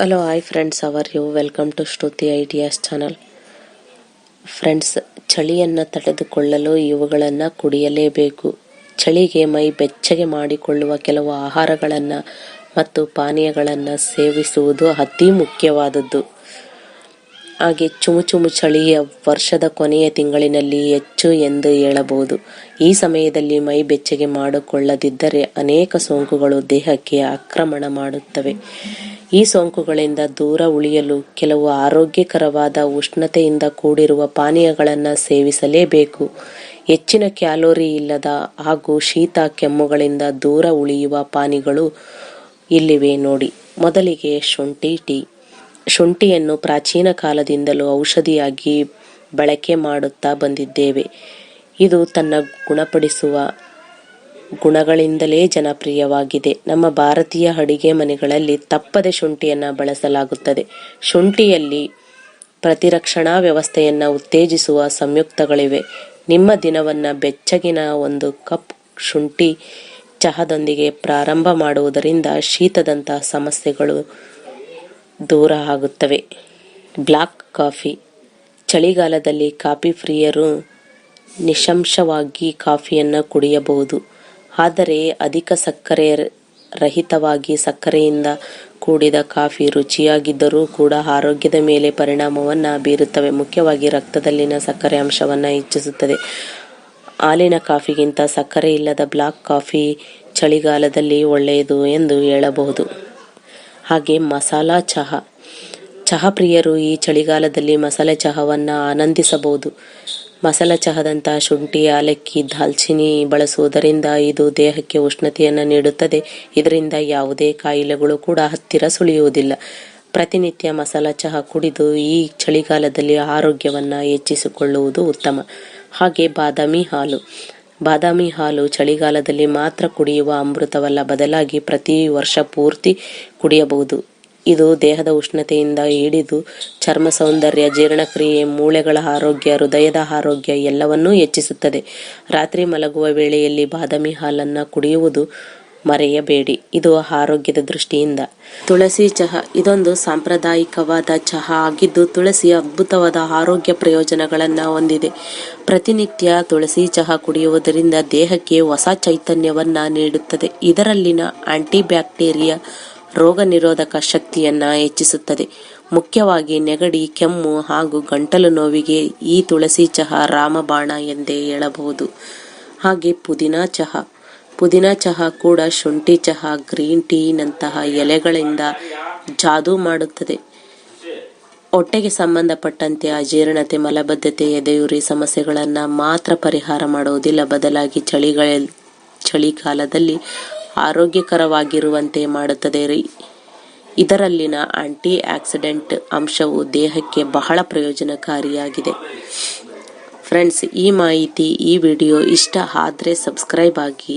Hello hi friends how are you welcome to Shruti ideas channel friends ಚಳಿಯನ್ನು ತಡೆದುಕೊಳ್ಳಲು ಇವುಗಳನ್ನು ಕುಡಿಯಲೇಬೇಕು. ಚಳಿಗೆ ಮೈ ಬೆಚ್ಚಗೆ ಮಾಡಿಕೊಳ್ಳುವ ಕೆಲವು ಆಹಾರಗಳನ್ನು ಮತ್ತು ಪಾನೀಯಗಳನ್ನು ಸೇವಿಸುವುದು ಅತಿ ಮುಖ್ಯವಾದದ್ದು. ಹಾಗೆ ಚುಮು ಚುಮು ಚಳಿಯ ವರ್ಷದ ಕೊನೆಯ ತಿಂಗಳಿನಲ್ಲಿ ಹೆಚ್ಚು ಎಂದು ಹೇಳಬಹುದು. ಈ ಸಮಯದಲ್ಲಿ ಮೈ ಬೆಚ್ಚಗೆ ಮಾಡಿಕೊಳ್ಳದಿದ್ದರೆ ಅನೇಕ ಸೋಂಕುಗಳು ದೇಹಕ್ಕೆ ಆಕ್ರಮಣ ಮಾಡುತ್ತವೆ. ಈ ಸೋಂಕುಗಳಿಂದ ದೂರ ಉಳಿಯಲು ಕೆಲವು ಆರೋಗ್ಯಕರವಾದ ಉಷ್ಣತೆಯಿಂದ ಕೂಡಿರುವ ಪಾನೀಯಗಳನ್ನು ಸೇವಿಸಲೇಬೇಕು. ಹೆಚ್ಚಿನ ಕ್ಯಾಲೋರಿ ಇಲ್ಲದ ಹಾಗೂ ಶೀತ ಕೆಮ್ಮುಗಳಿಂದ ದೂರ ಉಳಿಯುವ ಪಾನೀಯಗಳು ಇಲ್ಲಿವೆ ನೋಡಿ. ಮೊದಲಿಗೆ ಶುಂಠಿ, ಟೀ. ಶುಂಠಿಯನ್ನು ಪ್ರಾಚೀನ ಕಾಲದಿಂದಲೂ ಔಷಧಿಯಾಗಿ ಬಳಕೆ ಮಾಡುತ್ತಾ ಬಂದಿದ್ದೇವೆ. ಇದು ತನ್ನ ಗುಣಪಡಿಸುವ ಗುಣಗಳಿಂದಲೇ ಜನಪ್ರಿಯವಾಗಿದೆ. ನಮ್ಮ ಭಾರತೀಯ ಅಡಿಗೆ ಮನೆಗಳಲ್ಲಿ ತಪ್ಪದೆ ಶುಂಠಿಯನ್ನು ಬಳಸಲಾಗುತ್ತದೆ. ಶುಂಠಿಯಲ್ಲಿ ಪ್ರತಿರಕ್ಷಣಾ ವ್ಯವಸ್ಥೆಯನ್ನು ಉತ್ತೇಜಿಸುವ ಸಂಯುಕ್ತಗಳಿವೆ. ನಿಮ್ಮ ದಿನವನ್ನು ಬೆಚ್ಚಗಿನ ಒಂದು ಕಪ್ ಶುಂಠಿ ಚಹದೊಂದಿಗೆ ಪ್ರಾರಂಭ ಮಾಡುವುದರಿಂದ ಶೀತದಂತಹ ಸಮಸ್ಯೆಗಳು ದೂರ ಆಗುತ್ತವೆ. Black coffee. ಚಳಿಗಾಲದಲ್ಲಿ ಕಾಫಿ ಪ್ರಿಯರು ನಿಶಂಶವಾಗಿ ಕಾಫಿಯನ್ನು ಕುಡಿಯಬಹುದು. ಆದರೆ ಅಧಿಕ ಸಕ್ಕರೆ ರಹಿತವಾಗಿ ಸಕ್ಕರೆಯಿಂದ ಕೂಡಿದ ಕಾಫಿ ರುಚಿಯಾಗಿದ್ದರೂ ಕೂಡ ಆರೋಗ್ಯದ ಮೇಲೆ ಪರಿಣಾಮವನ್ನು ಬೀರುತ್ತವೆ. ಮುಖ್ಯವಾಗಿ ರಕ್ತದಲ್ಲಿನ ಸಕ್ಕರೆ ಅಂಶವನ್ನು ಹೆಚ್ಚಿಸುತ್ತದೆ. ಹಾಲಿನ ಕಾಫಿಗಿಂತ ಸಕ್ಕರೆ ಇಲ್ಲದ ಬ್ಲಾಕ್ ಕಾಫಿ ಚಳಿಗಾಲದಲ್ಲಿ ಒಳ್ಳೆಯದು ಎಂದು ಹೇಳಬಹುದು. ಹಾಗೆ ಮಸಾಲಾ ಚಹಾ. ಚಹಾ ಪ್ರಿಯರು ಈ ಚಳಿಗಾಲದಲ್ಲಿ ಮಸಾಲೆ ಚಹಾವನ್ನು ಆನಂದಿಸಬಹುದು. ಮಸಾಲೆ ಚಹಾದಂತಹ ಶುಂಠಿ, ಏಲಕ್ಕಿ ದಾಲ್ಚಿನ್ನಿ ಬಳಸುವುದರಿಂದ ಇದು ದೇಹಕ್ಕೆ ಉಷ್ಣತೆಯನ್ನು ನೀಡುತ್ತದೆ. ಇದರಿಂದ ಯಾವುದೇ ಕಾಯಿಲೆಗಳು ಕೂಡ ಹತ್ತಿರ ಸುಳಿಯುವುದಿಲ್ಲ. ಪ್ರತಿನಿತ್ಯ ಮಸಾಲ ಚಹಾ ಕುಡಿದು ಈ ಚಳಿಗಾಲದಲ್ಲಿ ಆರೋಗ್ಯವನ್ನು ಹೆಚ್ಚಿಸಿಕೊಳ್ಳುವುದು ಉತ್ತಮ. ಹಾಗೆ ಬಾದಾಮಿ ಹಾಲು. ಬಾದಾಮಿ ಹಾಲು ಚಳಿಗಾಲದಲ್ಲಿ ಮಾತ್ರ ಕುಡಿಯುವ ಅಮೃತವಲ್ಲ, ಬದಲಾಗಿ ಪ್ರತಿ ವರ್ಷ ಪೂರ್ತಿ ಕುಡಿಯಬಹುದು. ಇದು ದೇಹದ ಉಷ್ಣತೆಯಿಂದ ಹಿಡಿದು ಚರ್ಮ ಸೌಂದರ್ಯ, ಜೀರ್ಣಕ್ರಿಯೆ, ಮೂಳೆಗಳ ಆರೋಗ್ಯ, ಹೃದಯದ ಆರೋಗ್ಯ ಎಲ್ಲವನ್ನೂ ಹೆಚ್ಚಿಸುತ್ತದೆ. ರಾತ್ರಿ ಮಲಗುವ ವೇಳೆಯಲ್ಲಿ ಬಾದಾಮಿ ಹಾಲನ್ನು ಕುಡಿಯುವುದು ಮರೆಯಬೇಡಿ. ಇದು ಆರೋಗ್ಯದ ದೃಷ್ಟಿಯಿಂದ. ತುಳಸಿ ಚಹಾ ಇದೊಂದು ಸಾಂಪ್ರದಾಯಿಕವಾದ ಚಹಾ ಆಗಿದ್ದು ತುಳಸಿ ಅದ್ಭುತವಾದ ಆರೋಗ್ಯ ಪ್ರಯೋಜನಗಳನ್ನು ಹೊಂದಿದೆ. ಪ್ರತಿನಿತ್ಯ ತುಳಸಿ ಚಹಾ ಕುಡಿಯುವುದರಿಂದ ದೇಹಕ್ಕೆ ಹೊಸ ಚೈತನ್ಯವನ್ನು ನೀಡುತ್ತದೆ. ಇದರಲ್ಲಿನ ಆಂಟಿ ಬ್ಯಾಕ್ಟೀರಿಯಾ ರೋಗ ನಿರೋಧಕ ಶಕ್ತಿಯನ್ನು ಹೆಚ್ಚಿಸುತ್ತದೆ. ಮುಖ್ಯವಾಗಿ ನೆಗಡಿ, ಕೆಮ್ಮು ಹಾಗೂ ಗಂಟಲು ನೋವಿಗೆ ಈ ತುಳಸಿ ಚಹಾ ರಾಮಬಾಣ ಎಂದೇ ಹೇಳಬಹುದು. ಹಾಗೆ ಪುದೀನಾ ಚಹಾ ಪುದೀನ ಚಹಾ ಕೂಡ ಶುಂಠಿ ಚಹಾ, ಗ್ರೀನ್ ಟೀನಂತಹ ಎಲೆಗಳಿಂದ ಜಾದೂ ಮಾಡುತ್ತದೆ. ಹೊಟ್ಟೆಗೆ ಸಂಬಂಧಪಟ್ಟಂತೆ ಅಜೀರ್ಣತೆ, ಮಲಬದ್ಧತೆ, ಎದೆಯುರಿ ಸಮಸ್ಯೆಗಳನ್ನು ಮಾತ್ರ ಪರಿಹಾರ ಮಾಡುವುದಿಲ್ಲ. ಬದಲಾಗಿ ಚಳಿಗಳ, ಚಳಿಗಾಲದಲ್ಲಿ ಆರೋಗ್ಯಕರವಾಗಿರುವಂತೆ ಮಾಡುತ್ತದೆ. ಇದರಲ್ಲಿನ ಆಂಟಿ ಆಕ್ಸಿಡೆಂಟ್ ಅಂಶವು ದೇಹಕ್ಕೆ ಬಹಳ ಪ್ರಯೋಜನಕಾರಿಯಾಗಿದೆ. ಫ್ರೆಂಡ್ಸ್, ಈ ಮಾಹಿತಿ, ಈ ವಿಡಿಯೋ ಇಷ್ಟ ಆದರೆ ಸಬ್ಸ್ಕ್ರೈಬ್ ಆಗಿ